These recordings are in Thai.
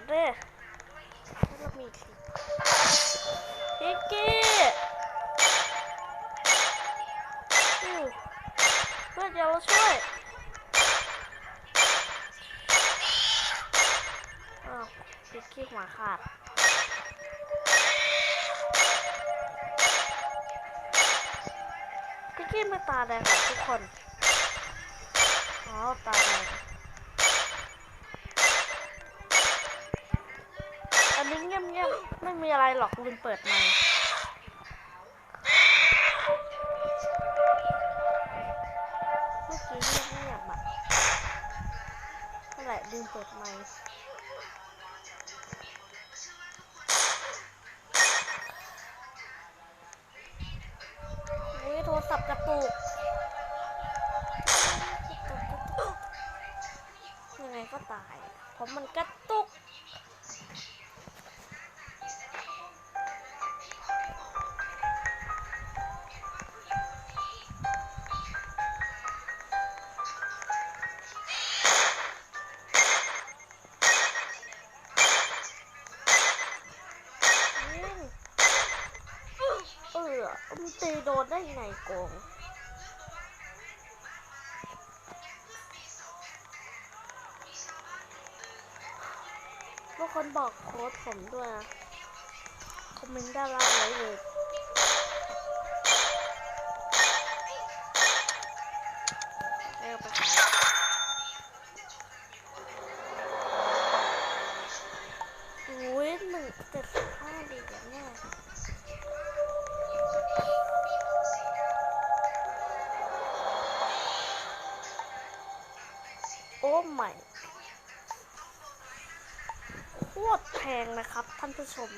นเด้อแล้วเรามีคลิปพิกกี้เพื่อนเดี๋ยวเราช่วยอ้าวพิกกี้หัวขาดพิกกี้ไม่ตาแดงของทุกคน อ๋อ ตาแดง นี้เงียบๆไม่มีอะไรหรอกลืมเปิดไมค์เมื่อกี้เงียบๆอะนั่นแหละลืมเปิดไมค์อุ้ยโทรศัพท์กระตุกยังไงก็ตาย เพราะมันก โดนได้ไงโกงทุกคนบอกโค้ดผมด้วยนะ คอมเมนต์ด้านล่างไว้เลย โอ้ไม่โคตรแพงนะครับท่านผู้ชม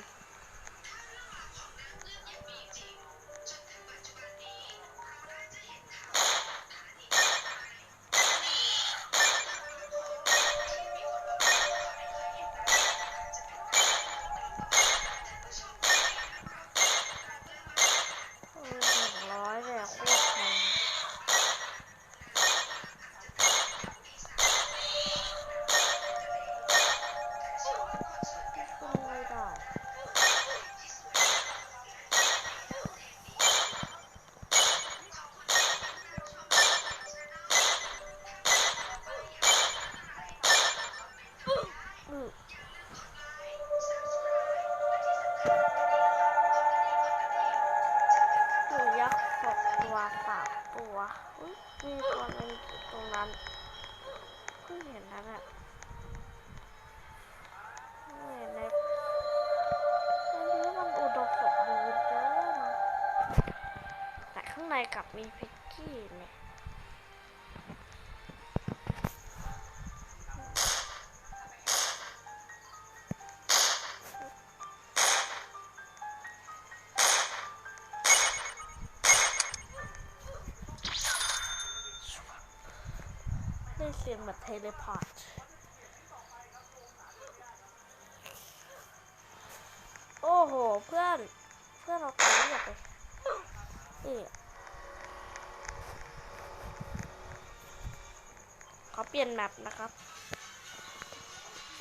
กับมีพิกกี้เนี่ยได้เสียงแบบเทเลพอร์ตโอ้โห เพื่อน เพื่อนเราตายอยากไปนี่ขอ เปลี่ยนแมปนะครับ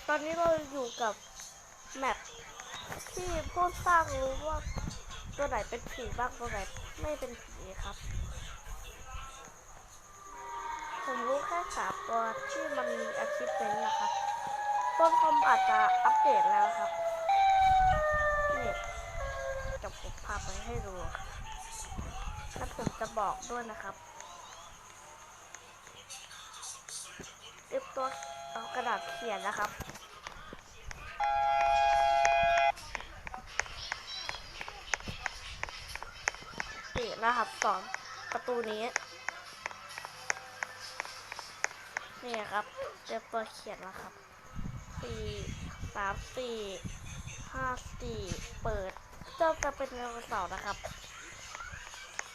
ตอนนี้เราอยู่กับแมปที่ผู้สร้างรู้ว่าตัวไหนเป็นผีบ้างตัวไหนไม่เป็นผีครับ ผมรู้แค่สามตัวที่มันมีอาชีพเป็นนะครับ ต้นคอมอาจจะอัปเดตแล้วครับนี่จะผมพาไปให้ดูแล้วผมจะบอกด้วยนะครับ ตัวกระดาษเขียนนะครับนี่นะครับสอนประตูนี้ นี่ครับเรียบตัวเขียนแล้วครับสี่สามสี่ห้าสี่เปิดเจ้าจะเป็นไดโนเสาร์นะครับ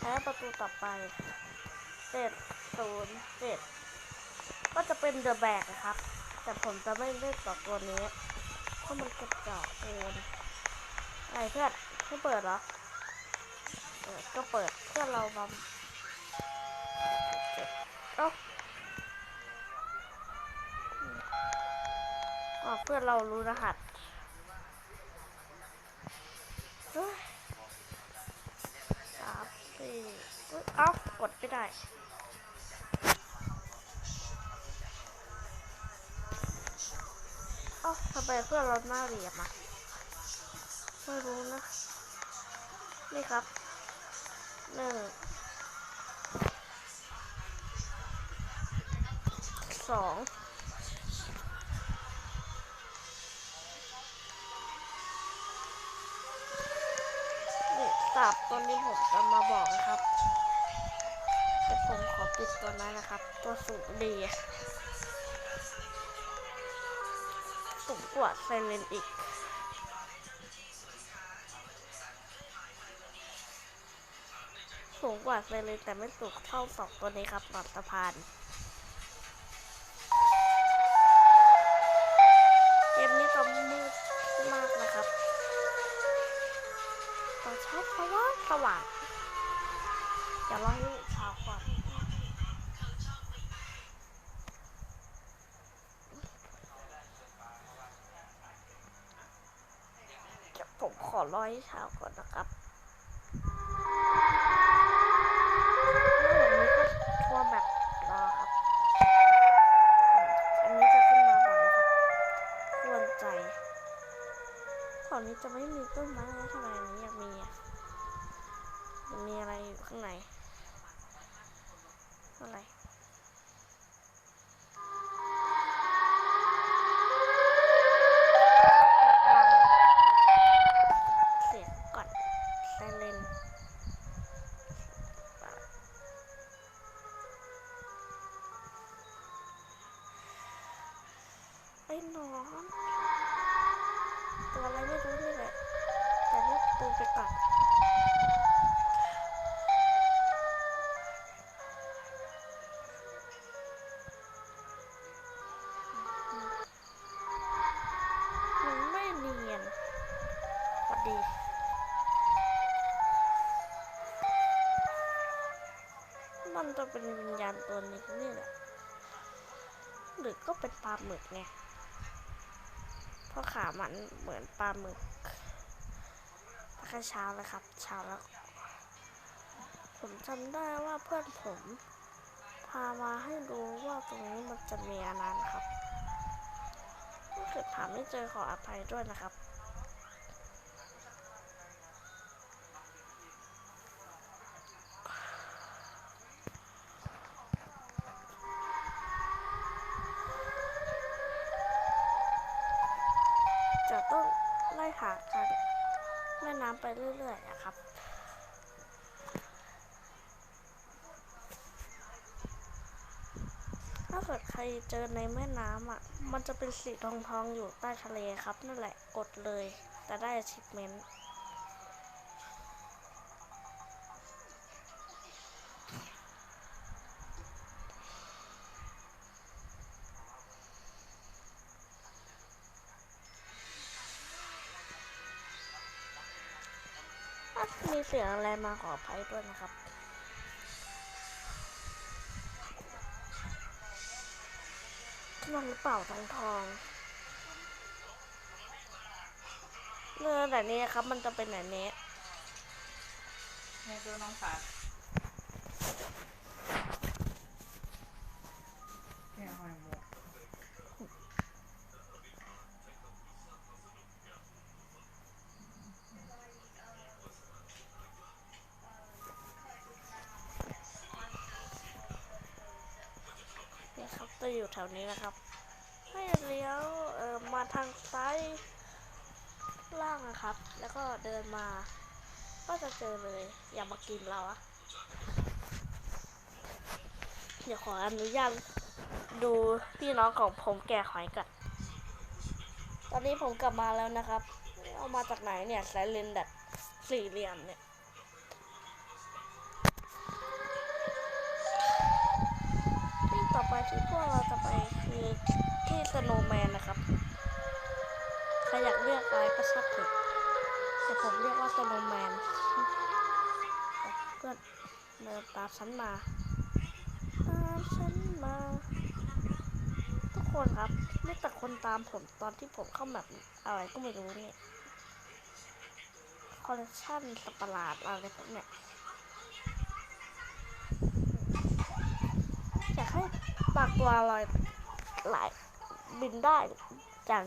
แล้วประตูต่อไปเจ็ดศูนย์เจ็ด ก็จะเป็นเดอะแบกนะครับ แต่ผมจะไม่เล่นต่อตัวนี้เพราะมันกระจอกเกินอะไรเพื่อนไม่เปิดเหรอเปิดก็เปิดเพื่อเรามเอ้าอ๋อเพื่อนเรารู้รหัสสามสี่อ้ยเอ้ากดไม่ได้ ไมเพื่อนเราหน้าเหลี่ยมอะไม่รู้นะ นี่ครับหนึ่งสองนี่สับตัวนี้ผมจะมาบอกนะครับ แต่ผมขอปิดตัวนั้นนะครับ ตัวสูงดี สูงกว่าไซเลนอีก สูงกว่าไซเลนแต่ไม่สูงเท่าสองตัวนี้ครับตอนสะพานเกมนี้จะมืดมากนะครับตอนเช้าสว่าสว่างเดี๋ยวรอให้เช้าก่อน เดี๋ยวผมขอ รอยเช้าก่อนนะครับแล้ววันนี้ก็ทัวร์แบบรอครับอืมอันนี้จะขึ้นมาบ่อยครับ ควรใจฝั่งนี้จะไม่มีต้นไม้แล้วทำไมอันนี้อยากมีอะมันมีอะไรอยู่ข้างใน อะไร เสียงก่อนไซเลนไอ้หนอนตัวอะไรไม่รู้นี่แหละแต่ลูกตูไปก่อนมันไม่เนียนพอดีมันจะเป็นวิญญาณตัวนี้นี่แหละหรือก็เป็นปลาหมึกไง ราะขามันเหมือนปลาหมึกแค่เช้าเลยครับ เช้าแล้ว ผมจำได้ว่าเพื่อนผม พามาให้ดูว่าตรงนี้มันจะมีอะไรครับถ้าเกิดถามไม่เจอขออภัยด้วยนะครับ จะต้องไล่หากันแม่น้ำไปเรื่อยๆนะครับ ถ้าเกิด ใครเจอในแม่น้ำอะ มันจะเป็นสีทองทองๆอยู่ใต้ทะเลครับ นั่นแหละกดเลย แต่ได้ achievement มีเสียงอะไรมาขออภัยด้วยนะครับ นั่นหรือเปล่าทองทองเนื้อแต่นี้ครับ มันจะเป็นแบบนี้เนี่ยดูน้องสาว จะอยู่แถวนี้นะครับ ให้เลี้ยวเออมาทางซ้ายล่างนะครับ แล้วก็เดินมา ก็จะเจอเลย อย่ามากินเราอะเดี๋ยวขออนุญาตดูพี่น้องของผมแก่หอยก่อนตอนนี้ผมกลับมาแล้วนะครับ เอามาจากไหนเนี่ยสายเลนแบบสี่เหลี่ยมเนี่ย อยายกอะไรก็ช่างเถอะแต่ผมเรียกว่าสโนว์แมนเพื่อนเดินตามฉันมา ตามฉันมา ทุกคนครับไม่แต่คนตามผมตอนที่ผมเข้าแบบอะไรก็ไม่รู้เนี่ยคอลเลคชันสัตว์ปราดอะไรพวกเนี่ยอยากให้ปากตัวลอยหลายบินได้จัง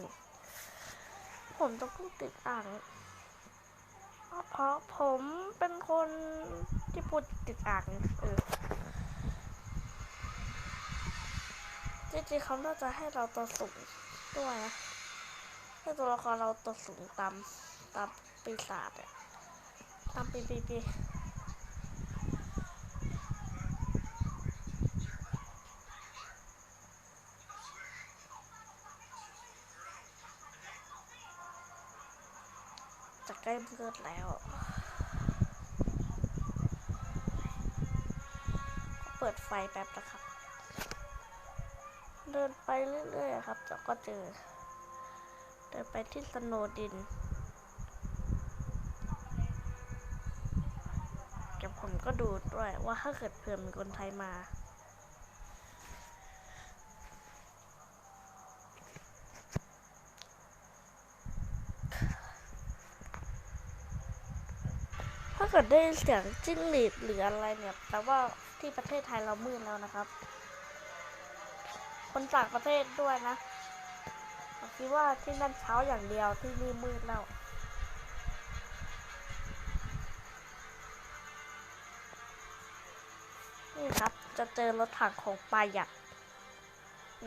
ผมต้องพูดติดอ่าง เพราะผมเป็นคนที่พูดติดอ่างเออจริงๆเขาน่าจะให้เราตัวสูงด้วยนะให้ตัวละครเราตัวสูงตามตามปีศาจอะตามปีปีปี จะใกล้เบิดแล้ว เปิดไฟแป๊บนะครับ เดินไปเรื่อยๆครับแล้วก็เจอ เดินไปที่สโนดินเดี๋ยวผมก็ดูด้วยว่าถ้าเกิดเผื่อมีคนไทยมา เกิดได้เสียงจิ้งหรีดหรืออะไรเนี่ยแปลว่าที่ประเทศไทยเรามืดแล้วนะครับ คนต่างประเทศด้วยนะผมคิดว่าที่นั่นเช้าอย่างเดียวที่นี่มืดแล้วนี่ครับจะเจอรถถังของปายัด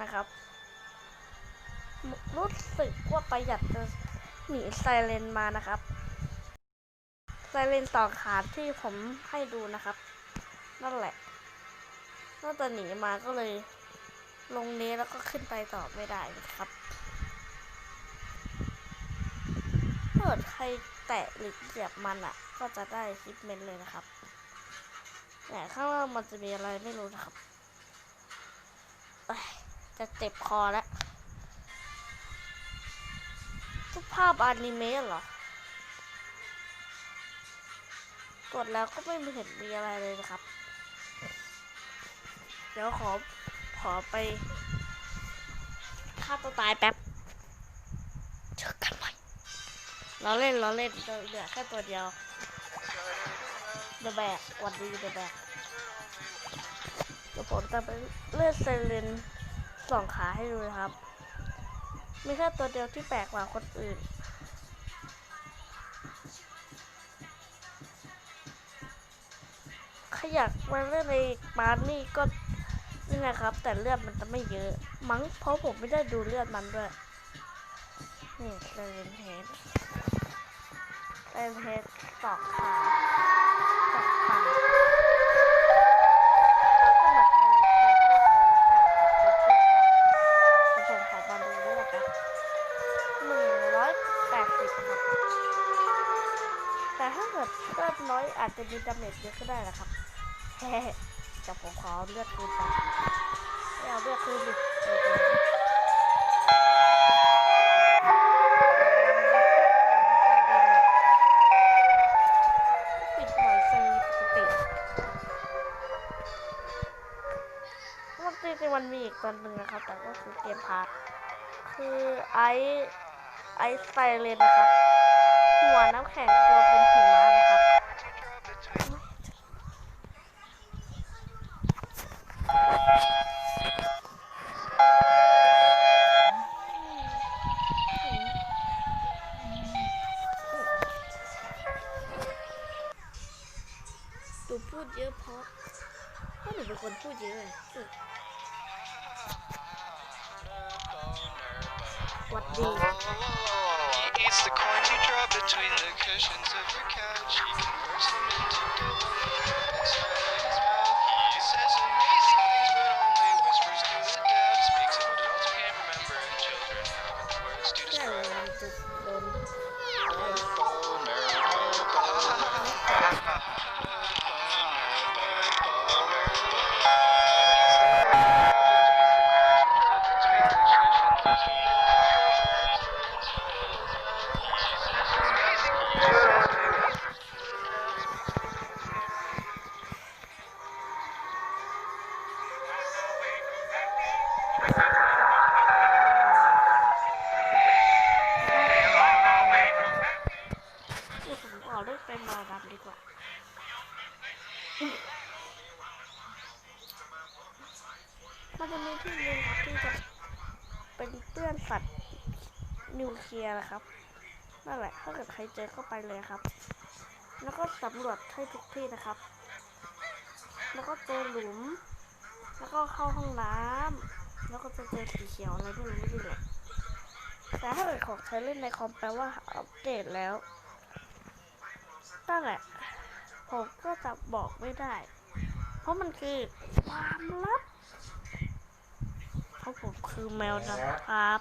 นะครับ รู้สึกว่าปายัดจะหนีไซเรนมานะครับ ไซเรนสอขาที่ผมให้ดูนะครับ นั่นแหละน่าจะหนีมาก็เลยลงนี้แล้วก็ขึ้นไปต่อไม่ได้นะครับถ้าเกิดใครแตะหรือเหยียบมันอะ ก็จะได้ฮิปเมนเลยนะครับเนี่ข้างล่างมันจะมีอะไรไม่รู้นะครับ จะเจ็บคอแล้วทุกภาพอนิเมะเหรอ กดแล้วก็ไม่เห็นมีอะไรเลยนะครับ เดี๋ยวขอขอไปฆ่าตัวตายแป๊บเจอกันใหม่เราเล่นเราเล่นเหลือแค่ตัวเดียวเดอะแบกวันดีเดอะแบกเดี๋ยวผมจะไปเลือดเซเลนสองขาให้ดูนะครับ มีแค่ตัวเดียวที่แปลกกว่าคนอื่น ขยักมาเล่นในปาร์นี่ก็นี่นะครับ แต่เลือดมันจะไม่เยอะ มั้งเพราะผมไม่ได้ดูเลือดมันด้วยนี่เลนเฮดเลนเฮดสองขาสองขาก็เหมือนเลยคือที่เราจะผมขาดูเลือดนะหนึ่งร้อยแปดสิบแต่ถ้าเกิดเลือดน้อยอาจจะมีดาเมจเยอะก็ได้นะครับ แฮ่จะผมขอเลือดคืนไปไม่เอาเลือดคืนดิมันมีอีกตัวหนึ่งนะครับ แต่ก็คือเกมพาร์ทคือไอไอซ์ไซเลนนะครับ หัวน้ำแข็งตัวเป็นหิมะนะครับ สัตว์นิวเคลียร์นะครับนั่นแหละถ้าเกิดใครเจอก็ไปเลยครับ แล้วก็สำรวจให้ทุกที่นะครับ แล้วก็เจอหลุม แล้วก็เข้าห้องน้ำแล้วก็จะเจอสีเขียวอะไรไม่รู้ไม่รู้เลยแต่ถ้าเกิดของใช้เล่นในคอมแปลว่าอัปเดตแล้วนั่นแหละ ผมก็จะบอกไม่ได้ เพราะมันคือความลับ คือแมวนะครับ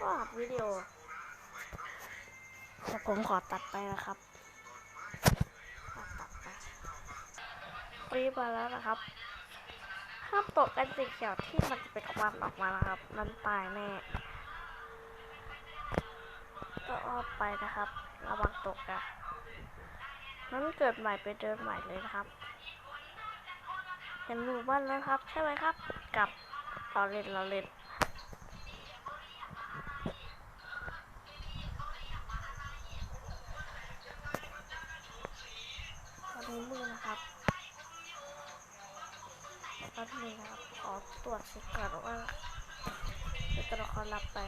ก็อัดวิดีโอแต่ผมขอตัดไปนะครับตัดไปรีบมาแล้วนะครับห้ามตกกันสีเขียวที่มันจะเป็นควันออกมานะครับ มันตายแน่ก็ออกไปนะครับระวังตกอะนั้นเกิดใหม่ไปเดินใหม่เลยนะครับเห็นหมู่บ้านแล้วครับ ใช่ไหมครับกับ เราเล่นเราเล่นตอนนี้มือนะครับตอนนี้นะครับขอตรวจเช็คก่อนว่าเป็นตัวละครรับไป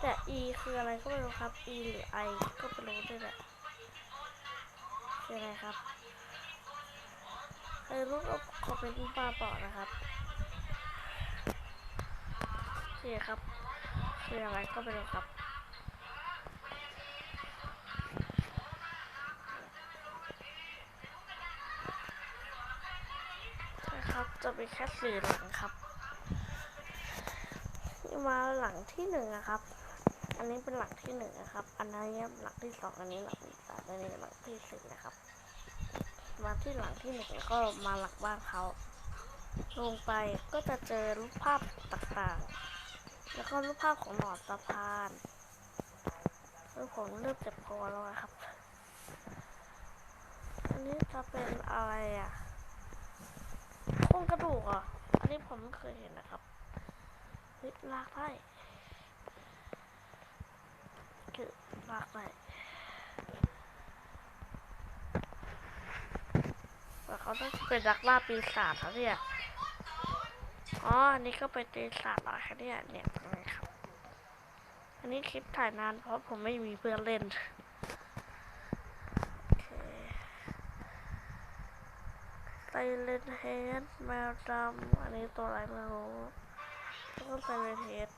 แต่ E คืออะไรก็ไม่รู้ครับ E หรือ I ก็ไม่รู้ด้วยแหละคืออะไรครับ ใครรู้ก็คอมเมนต์มาบอนะครับโอเคครับคืออะไรก็ไม่รู้ครับนะครับจะเป็นแค่สี่หลังครับนี่มาหลังที่หนึ่งนะครับ อันนี้เป็นหลังที่หนึ่งนะครับ อันนี้หลังที่สองอันนี้หลังที่สามอันนี้หลังที่สี่นะครับ มาที่หลังที่หนึ่งแล้วก็มาหลังบ้านเขาลงไปก็จะเจอรูปภาพต่างๆ แล้วก็รูปภาพของหนอนสะพานแล้วผมเริ่มเจ็บคอแล้วครับ อันนี้จะเป็นอะไรอะโครงกระดูกอะ อันนี้ผมไม่เคยเห็นนะครับลากได้คือลากได้ แต่เขาต้องเป็นนักล่าปีศาจนะเนี่ย อ๋อันนี้ก็เป็นปีศาจเหรอคะเนี่ย เนี่ยตรงนี้ครับ อันนี้คลิปถ่ายนานเพราะผมไม่มีเพื่อนเล่นไซเลนเฮดแมวดำอันนี้ตัวอะไรไม่รู้แล้วก็ไซเลนเฮด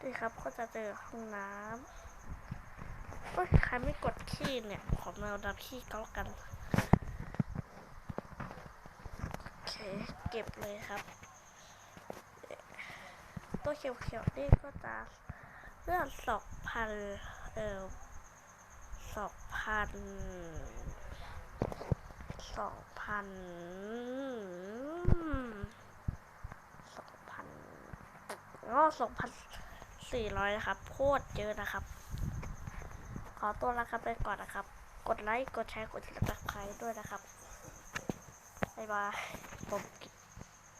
นี่ครับก็จะเจอห้องน้ำเอ้ยใครไม่กดขี้เนี่ย ขอแมวดำขี้ก็แล้วกัน โอ เก็บเลยครับ ตัวเขียวๆนี่ก็จะเลื่อดสองพันเออสองพันสองพันสองพันอ๋อสองพันสี่ร้อยนะครับโคตรเยอะนะครับ ขอตัวลากันไปก่อนนะครับ กดไลค์ กดแชร์ กดติดตามใครด้วยนะครับบ๊ายบาย ผมเก